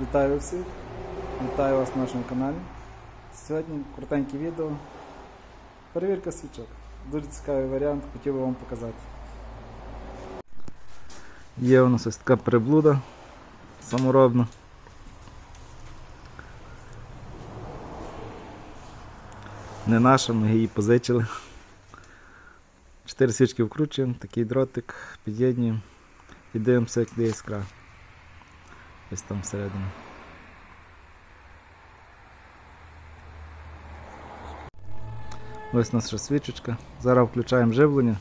Вітаю всіх! Вітаю вас на нашому каналі. Сьогодні коротеньке відео. Перевірка свічок. Дуже цікавий варіант, хотів би вам показати. Є у нас ось така приблуда саморобна. Не наша, ми її позичили. Чотири свічки вкручуємо, такий дротик, під'єднуємо і дивимося, як де іскра. Ось там всередині. Ось наша свічечка. Зараз включаємо живлення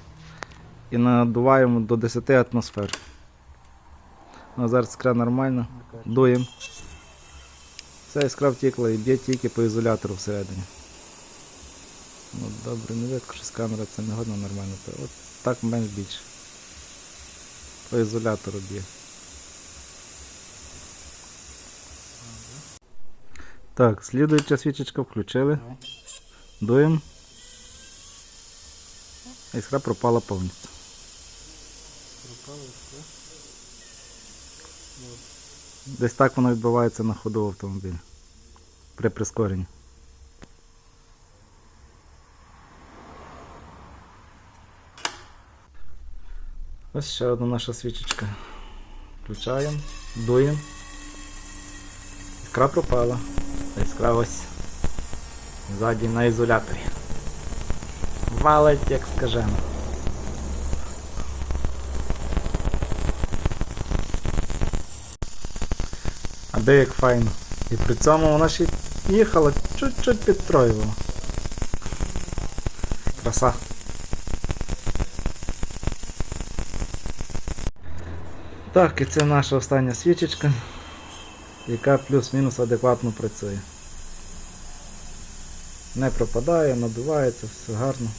і надуваємо до 10 атмосфер. Ну, зараз іскра нормальна. Дуємо. Вся іскра втікла і б'є тільки по ізолятору всередині. Ну, добре, не видно, що з камери це не годно нормально. От так менш більше. По ізолятору б'є. Так, слідуюча свічечка включили. Дуємо. Іскра пропала повністю. Десь так воно відбувається на ходу в автомобілі. При прискоренні. Ось ще одна наша свічечка. Включаємо, дуємо. Іскра пропала. А Іскра ось ззаді на ізоляторі. Валить, як скажемо. А де як файно. І при цьому вона ще їхала чуть-чуть підтроювала. Краса. Так, і це наша остання свічечка, яка плюс-мінус адекватно працює. Не пропадає, надувається, все гарно.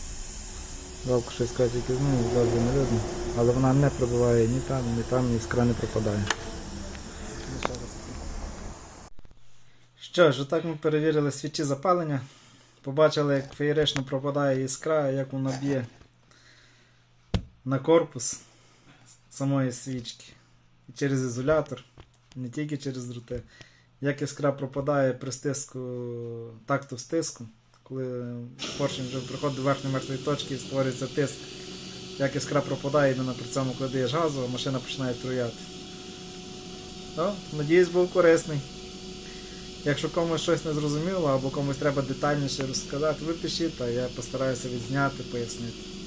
Жалко щось сказати, тільки завжди не видно. Але вона не пробиває ні там, ні там, ні іскра не пропадає. Що ж, отак ми перевірили свічі запалення. Побачили, як феєрично пропадає іскра, як вона б'є на корпус самої свічки. І через ізолятор, не тільки через дроти. Як іскра пропадає при стиску такту в стиску, коли поршень вже приходить до верхньої мертвої точки і створюється тиск. Як іскра пропадає, іменно при цьому, коли даєш газу, а машина починає труяти. Ну, надіюсь, був корисний. Якщо комусь щось не зрозуміло або комусь треба детальніше розказати, ви пишіть, а я постараюся відзняти, пояснити.